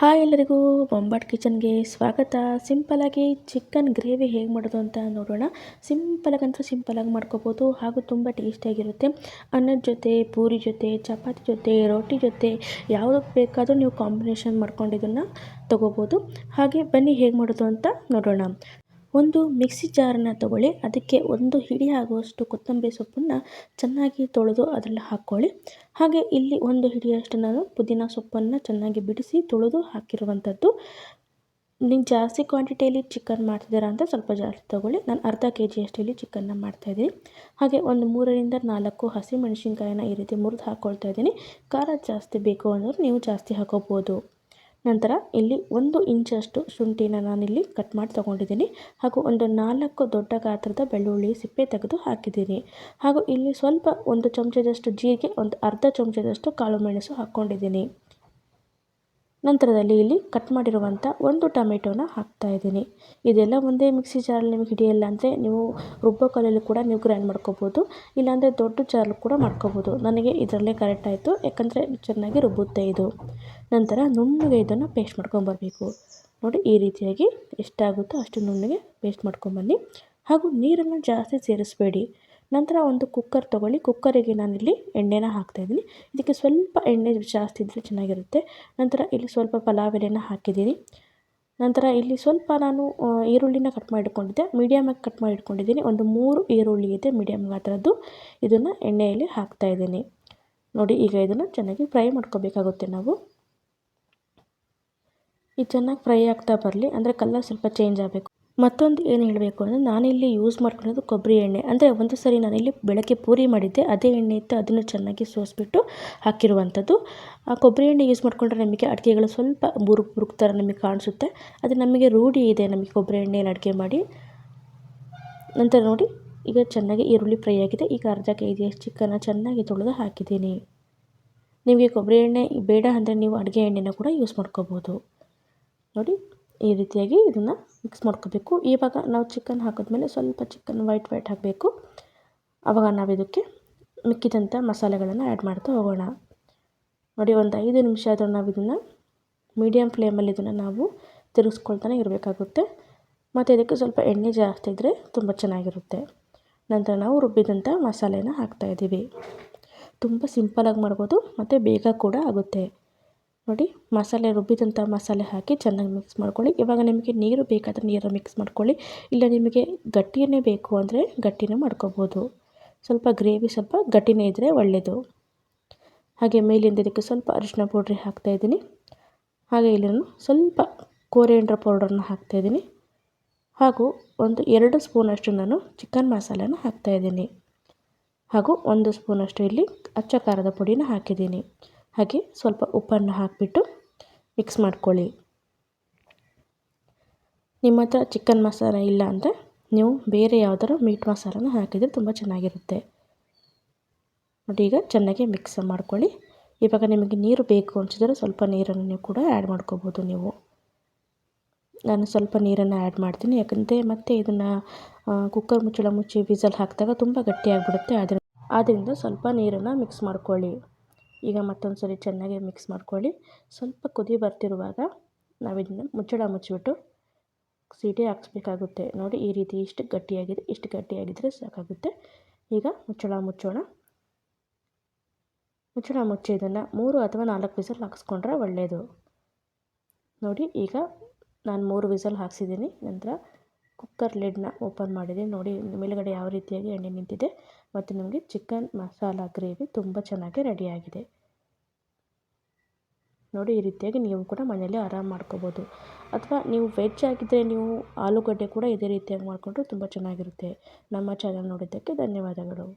Hi ಎಲ್ಲರಿಗೂ, ಬೊಂಬಾಟ್ ಕಿಚನ್ಗೆ ಸ್ವಾಗತ. ಸಿಂಪಲಾಗಿ ಚಿಕನ್ ಗ್ರೇವಿ ಹೇಗೆ ಮಾಡೋದು ಅಂತ ನೋಡೋಣ. ಸಿಂಪಲಾಗಿ ಅಂತೂ ಸಿಂಪಲಾಗಿ ಮಾಡ್ಕೋಬೋದು. ಹಾಗೂ ತುಂಬ ಟೇಸ್ಟಿಯಾಗಿರುತ್ತೆ ಅನ್ನದ ಜೊತೆ, ಪೂರಿ ಜೊತೆ, ಚಪಾತಿ ಜೊತೆ, ರೋಟಿ ಜೊತೆ ಯಾವುದಕ್ಕೆ ಬೇಕಾದರೂ ನೀವು ಕಾಂಬಿನೇಷನ್ ಮಾಡ್ಕೊಂಡು ಇದನ್ನು ತೊಗೋಬೋದು. ಹಾಗೆ ಬನ್ನಿ ಹೇಗೆ ಮಾಡೋದು ಅಂತ ನೋಡೋಣ. ಒಂದು ಮಿಕ್ಸಿ ಜಾರನ್ನು ತಗೊಳ್ಳಿ. ಅದಕ್ಕೆ ಒಂದು ಹಿಡಿ ಆಗುವಷ್ಟು ಕೊತ್ತಂಬರಿ ಸೊಪ್ಪನ್ನು ಚೆನ್ನಾಗಿ ತೊಳೆದು ಅದರಲ್ಲಿ ಹಾಕ್ಕೊಳ್ಳಿ. ಹಾಗೆ ಇಲ್ಲಿ ಒಂದು ಹಿಡಿಯಷ್ಟು ನಾನು ಪುದೀನ ಸೊಪ್ಪನ್ನು ಚೆನ್ನಾಗಿ ಬಿಡಿಸಿ ತೊಳೆದು ಹಾಕಿರುವಂಥದ್ದು. ನೀವು ಜಾಸ್ತಿ ಕ್ವಾಂಟಿಟಿಯಲ್ಲಿ ಚಿಕನ್ ಮಾಡ್ತಿದ್ದೀರಾ ಅಂತ ಸ್ವಲ್ಪ ಜಾಸ್ತಿ ತೊಗೊಳ್ಳಿ. ನಾನು ಅರ್ಧ ಕೆ ಜಿಯಷ್ಟು ಇಲ್ಲಿ ಚಿಕನ್ನ ಮಾಡ್ತಾಯಿದ್ದೀನಿ ಹಾಗೆ ಒಂದು ಮೂರರಿಂದ ನಾಲ್ಕು ಹಸಿಮೆಣಸಿನ್ಕಾಯಿನ ಈ ರೀತಿ ಮುರಿದು ಹಾಕ್ಕೊಳ್ತಾ ಇದ್ದೀನಿ. ಖಾರ ಜಾಸ್ತಿ ಬೇಕು ಅನ್ನೋರು ನೀವು ಜಾಸ್ತಿ ಹಾಕೋಬೋದು. ನಂತರ ಇಲ್ಲಿ ಒಂದು ಇಂಚಷ್ಟು ಶುಂಠಿನ ನಾನಿಲ್ಲಿ ಕಟ್ ಮಾಡಿ ತೊಗೊಂಡಿದ್ದೀನಿ. ಹಾಗೂ ಒಂದು ನಾಲ್ಕು ದೊಡ್ಡ ಗಾತ್ರದ ಬೆಳ್ಳುಳ್ಳಿ ಸಿಪ್ಪೆ ತೆಗೆದು ಹಾಕಿದ್ದೀನಿ. ಹಾಗೂ ಇಲ್ಲಿ ಸ್ವಲ್ಪ ಒಂದು ಚಮಚದಷ್ಟು ಜೀರಿಗೆ, ಒಂದು ಅರ್ಧ ಚಮಚದಷ್ಟು ಕಾಳು ಮೆಣಸು ಹಾಕ್ಕೊಂಡಿದ್ದೀನಿ. ನಂತರದಲ್ಲಿ ಇಲ್ಲಿ ಕಟ್ ಮಾಡಿರುವಂಥ ಒಂದು ಟೊಮೆಟೊನ ಹಾಕ್ತಾ ಇದ್ದೀನಿ. ಇದೆಲ್ಲ ಒಂದೇ ಮಿಕ್ಸಿ ಜಾರಲ್ಲಿ ನಿಮಗೆ ಹಿಡಿಯಲ್ಲ ಅಂದರೆ ನೀವು ರುಬ್ಬೋ ಕಲ್ಲಲ್ಲಿ ಕೂಡ ನೀವು ಗ್ರೈಂಡ್ ಮಾಡ್ಕೋಬೋದು. ಇಲ್ಲಾಂದರೆ ದೊಡ್ಡ ಜಾರಲ್ಲಿ ಕೂಡ ಮಾಡ್ಕೋಬೋದು. ನನಗೆ ಇದರಲ್ಲೇ ಕರೆಕ್ಟ್ ಆಯಿತು. ಯಾಕಂದರೆ ಚೆನ್ನಾಗಿ ರುಬ್ಬುತ್ತೆ ಇದು. ನಂತರ ನುಣ್ಣಗೆ ಇದನ್ನು ಪೇಸ್ಟ್ ಮಾಡ್ಕೊಂಬರ್ಬೇಕು ನೋಡಿ ಈ ರೀತಿಯಾಗಿ ಎಷ್ಟಾಗುತ್ತೋ ಅಷ್ಟು ನುಣ್ಣಗೆ ಪೇಸ್ಟ್ ಮಾಡ್ಕೊಂಬನ್ನಿ ಹಾಗೂ ನೀರನ್ನು ಜಾಸ್ತಿ ಸೇರಿಸಬೇಡಿ. ನಂತರ ಒಂದು ಕುಕ್ಕರ್ ತೊಗೊಳ್ಳಿ. ಕುಕ್ಕರಿಗೆ ನಾನಿಲ್ಲಿ ಎಣ್ಣೆನ ಹಾಕ್ತಾಯಿದ್ದೀನಿ ಇದಕ್ಕೆ ಸ್ವಲ್ಪ ಎಣ್ಣೆ ಜಾಸ್ತಿ ಇದ್ದರೆ ಚೆನ್ನಾಗಿರುತ್ತೆ. ನಂತರ ಇಲ್ಲಿ ಸ್ವಲ್ಪ ಪಲಾವ್ ಎಲೆನ ಹಾಕಿದ್ದೀನಿ. ನಂತರ ಇಲ್ಲಿ ಸ್ವಲ್ಪ ನಾನು ಈರುಳ್ಳಿನ ಕಟ್ ಮಾಡಿ ಇಟ್ಕೊಂಡಿದ್ದೆ ಮೀಡಿಯಮಾಗಿ ಕಟ್ ಮಾಡಿ ಇಟ್ಕೊಂಡಿದ್ದೀನಿ ಒಂದು ಮೂರು ಈರುಳ್ಳಿ ಇದೆ ಮೀಡಿಯಮ್ ಗಾತ್ರದ್ದು. ಇದನ್ನು ಎಣ್ಣೆಯಲ್ಲಿ ಹಾಕ್ತಾಯಿದ್ದೀನಿ ನೋಡಿ, ಈಗ ಇದನ್ನು ಚೆನ್ನಾಗಿ ಫ್ರೈ ಮಾಡ್ಕೋಬೇಕಾಗುತ್ತೆ ನಾವು. ಇದು ಚೆನ್ನಾಗಿ ಫ್ರೈ ಆಗ್ತಾ ಬರಲಿ. ಅಂದರೆ ಕಲರ್ ಸ್ವಲ್ಪ ಚೇಂಜ್ ಆಗಬೇಕು. ಮತ್ತೊಂದು ಏನು ಹೇಳಬೇಕು ಅಂದರೆ ನಾನಿಲ್ಲಿ ಯೂಸ್ ಮಾಡ್ಕೊಳ್ಳೋದು ಕೊಬ್ಬರಿ ಎಣ್ಣೆ. ಅಂದರೆ ಒಂದು ಸರಿ ನಾನಿಲ್ಲಿ ಬೆಳಗ್ಗೆ ಪೂರಿ ಮಾಡಿದ್ದೆ, ಅದೇ ಎಣ್ಣೆ ಇತ್ತು, ಅದನ್ನು ಚೆನ್ನಾಗಿ ಸೋಸಿಬಿಟ್ಟು ಹಾಕಿರುವಂಥದ್ದು. ಆ ಕೊಬ್ಬರಿ ಎಣ್ಣೆ ಯೂಸ್ ಮಾಡಿಕೊಂಡ್ರೆ ನಮಗೆ ಅಡುಗೆಗಳು ಸ್ವಲ್ಪ ಬುರುಕು ಬುರುಕು ಥರ ನಮಗೆ ಕಾಣಿಸುತ್ತೆ. ಅದು ನಮಗೆ ರೂಢಿ ಇದೆ ನಮಗೆ ಕೊಬ್ಬರಿ ಎಣ್ಣೆಯಲ್ಲಿ ಅಡುಗೆ ಮಾಡಿ. ನಂತರ ನೋಡಿ, ಈಗ ಚೆನ್ನಾಗಿ ಈರುಳ್ಳಿ ಫ್ರೈ ಆಗಿದೆ. ಈಗ ಅರ್ಧ ಕೆ ಜಿ ಚಿಕನ್ನ ಚೆನ್ನಾಗಿ ತೊಳೆದು ಹಾಕಿದ್ದೀನಿ. ನಿಮಗೆ ಕೊಬ್ಬರಿ ಎಣ್ಣೆ ಬೇಡ ಅಂದರೆ ನೀವು ಅಡುಗೆ ಎಣ್ಣೆನ ಕೂಡ ಯೂಸ್ ಮಾಡ್ಕೋಬೋದು. ನೋಡಿ. ಈ ರೀತಿಯಾಗಿ ಇದನ್ನು ಮಿಕ್ಸ್ ಮಾಡ್ಕೋಬೇಕು. ಇವಾಗ ನಾವು ಚಿಕನ್ ಹಾಕಿದ್ಮೇಲೆ ಸ್ವಲ್ಪ ಚಿಕನ್ ವೈಟ್ ವೈಟ್ ಹಾಕಬೇಕು. ಆವಾಗ ನಾವು ಇದಕ್ಕೆ ಮಿಕ್ಕಿದಂಥ ಮಸಾಲೆಗಳನ್ನು ಆ್ಯಡ್ ಮಾಡ್ತಾ ಹೋಗೋಣ. ನೋಡಿ, ಒಂದು ಐದು ನಿಮಿಷ ಆದರೂ ನಾವು ಇದನ್ನು ಮೀಡಿಯಮ್ ಫ್ಲೇಮಲ್ಲಿ ಇದನ್ನು ನಾವು ತಿರುಗಿಸ್ಕೊಳ್ತಾನೆ ಇರಬೇಕಾಗುತ್ತೆ. ಮತ್ತು ಇದಕ್ಕೆ ಸ್ವಲ್ಪ ಎಣ್ಣೆ ಜಾಸ್ತಿ ಇದ್ದರೆ ತುಂಬ ಚೆನ್ನಾಗಿರುತ್ತೆ. ನಂತರ ನಾವು ರುಬ್ಬಿದಂಥ ಮಸಾಲೆನ ಹಾಕ್ತಾಯಿದ್ದೀವಿ ತುಂಬ ಸಿಂಪಲಾಗಿ ಮಾಡ್ಬೋದು, ಮತ್ತು ಬೇಗ ಕೂಡ ಆಗುತ್ತೆ. ನೋಡಿ, ಮಸಾಲೆ ರುಬ್ಬಿದಂಥ ಮಸಾಲೆ ಹಾಕಿ ಚೆನ್ನಾಗಿ ಮಿಕ್ಸ್ ಮಾಡ್ಕೊಳ್ಳಿ. ಇವಾಗ ನಿಮಗೆ ನೀರು ಬೇಕಾದರೆ ನೀರು ಮಿಕ್ಸ್ ಮಾಡ್ಕೊಳ್ಳಿ. ಇಲ್ಲ ನಿಮಗೆ ಗಟ್ಟಿಯೇ ಬೇಕು ಅಂದರೆ ಗಟ್ಟಿನೇ ಮಾಡ್ಕೋಬೋದು. ಸ್ವಲ್ಪ ಗ್ರೇವಿ ಸ್ವಲ್ಪ ಗಟ್ಟಿನೇ ಇದ್ದರೆ ಒಳ್ಳೆಯದು ಹಾಗೆ ಮೇಲಿಂದ ಇದಕ್ಕೆ ಸ್ವಲ್ಪ ಅರಿಶಿನ ಪೌಡ್ರಿ ಹಾಕ್ತಾಯಿದ್ದೀನಿ ಹಾಗೆ ಇಲ್ಲಿ ನಾನು ಸ್ವಲ್ಪ ಕೋರಿಯಂಡ್ರ್ ಪೌಡರನ್ನ ಹಾಕ್ತಾಯಿದ್ದೀನಿ ಹಾಗೂ ಒಂದು ಎರಡು ಸ್ಪೂನಷ್ಟು ನಾನು ಚಿಕನ್ ಮಸಾಲೆನ ಹಾಕ್ತಾಯಿದ್ದೀನಿ ಹಾಗೂ ಒಂದು ಸ್ಪೂನಷ್ಟು ಇಲ್ಲಿ ಅಚ್ಚ ಖಾರದ ಪುಡಿನ ಹಾಕಿದ್ದೀನಿ. ಹಾಗೆ ಸ್ವಲ್ಪ ಉಪ್ಪನ್ನು ಹಾಕಿಬಿಟ್ಟು ಮಿಕ್ಸ್ ಮಾಡ್ಕೊಳ್ಳಿ. ನಿಮ್ಮ ಹತ್ರ ಚಿಕನ್ ಮಸಾಲ ಇಲ್ಲ ಅಂದರೆ ನೀವು ಬೇರೆ ಯಾವ್ದಾರು ಮೀಟ್ ಮಸಾಲನ ಹಾಕಿದರೆ ತುಂಬ ಚೆನ್ನಾಗಿರುತ್ತೆ. ನೋಡಿ, ಈಗ ಚೆನ್ನಾಗಿ ಮಿಕ್ಸ್ ಮಾಡ್ಕೊಳ್ಳಿ. ಇವಾಗ ನಿಮಗೆ ನೀರು ಬೇಕು ಅನಿಸಿದ್ರೆ ಸ್ವಲ್ಪ ನೀರನ್ನು ಕೂಡ ಆ್ಯಡ್ ಮಾಡ್ಕೋಬೋದು ನೀವು. ನಾನು ಸ್ವಲ್ಪ ನೀರನ್ನು ಆ್ಯಡ್ ಮಾಡ್ತೀನಿ, ಯಾಕಂದರೆ ಮತ್ತೆ ಇದನ್ನು ಕುಕ್ಕರ್ ಮುಚ್ಚಳ ಮುಚ್ಚಿ ವಿಸಲ್ ಹಾಕಿದಾಗ ತುಂಬ ಗಟ್ಟಿಯಾಗಿಬಿಡುತ್ತೆ. ಆದರೆ ಆದ್ದರಿಂದ ಸ್ವಲ್ಪ ನೀರನ್ನು ಮಿಕ್ಸ್ ಮಾಡ್ಕೊಳ್ಳಿ. ಈಗ ಮತ್ತೊಂದು ಸರಿ ಚೆನ್ನಾಗಿ ಮಿಕ್ಸ್ ಮಾಡ್ಕೊಳ್ಳಿ. ಸ್ವಲ್ಪ ಕುದಿ ಬರ್ತಿರುವಾಗ ನಾವಿದನ್ನು ಮುಚ್ಚಳ ಮುಚ್ಚಿಬಿಟ್ಟು ಸೀಟಿ ಹಾಕ್ಸ್ಬೇಕಾಗುತ್ತೆ. ನೋಡಿ, ಈ ರೀತಿ ಇಷ್ಟು ಗಟ್ಟಿಯಾಗಿದೆ, ಇಷ್ಟು ಗಟ್ಟಿಯಾಗಿದ್ದರೆ ಸಾಕಾಗುತ್ತೆ. ಈಗ ಮುಚ್ಚಳ ಮುಚ್ಚೋಣ. ಮುಚ್ಚಳ ಮುಚ್ಚಿ ಇದನ್ನು ಮೂರು ಅಥವಾ ನಾಲ್ಕು ವಿಸಲ್ ಹಾಕ್ಸ್ಕೊಂಡ್ರೆ ಒಳ್ಳೆಯದು ನೋಡಿ, ಈಗ ನಾನು ಮೂರು ವಿಸಲ್ ಹಾಕ್ಸಿದ್ದೀನಿ. ನಂತರ ಕುಕ್ಕರ್ ಲಿಡ್ನ ಓಪನ್ ಮಾಡಿದೆ. ನೋಡಿ, ಮೇಲುಗಡೆ ಯಾವ ರೀತಿಯಾಗಿ ಎಣ್ಣೆ ನಿಂತಿದೆ ಮತ್ತು ನಮಗೆ ಚಿಕನ್ ಮಸಾಲ ಗ್ರೇವಿ ತುಂಬ ಚೆನ್ನಾಗಿ ರೆಡಿಯಾಗಿದೆ. ನೋಡಿ, ಈ ರೀತಿಯಾಗಿ ನೀವು ಕೂಡ ಮನೆಯಲ್ಲಿ ಆರಾಮ್ ಮಾಡ್ಕೋಬೋದು. ಅಥವಾ ನೀವು ವೆಜ್ ಆಗಿದ್ದರೆ ನೀವು ಆಲೂಗಡ್ಡೆ ಕೂಡ ಇದೇ ರೀತಿಯಾಗಿ ಮಾಡಿಕೊಂಡ್ರೆ ತುಂಬ ಚೆನ್ನಾಗಿರುತ್ತೆ. ನಮ್ಮ ಚಾನಲ್ ನೋಡಿದ್ದಕ್ಕೆ ಧನ್ಯವಾದಗಳು.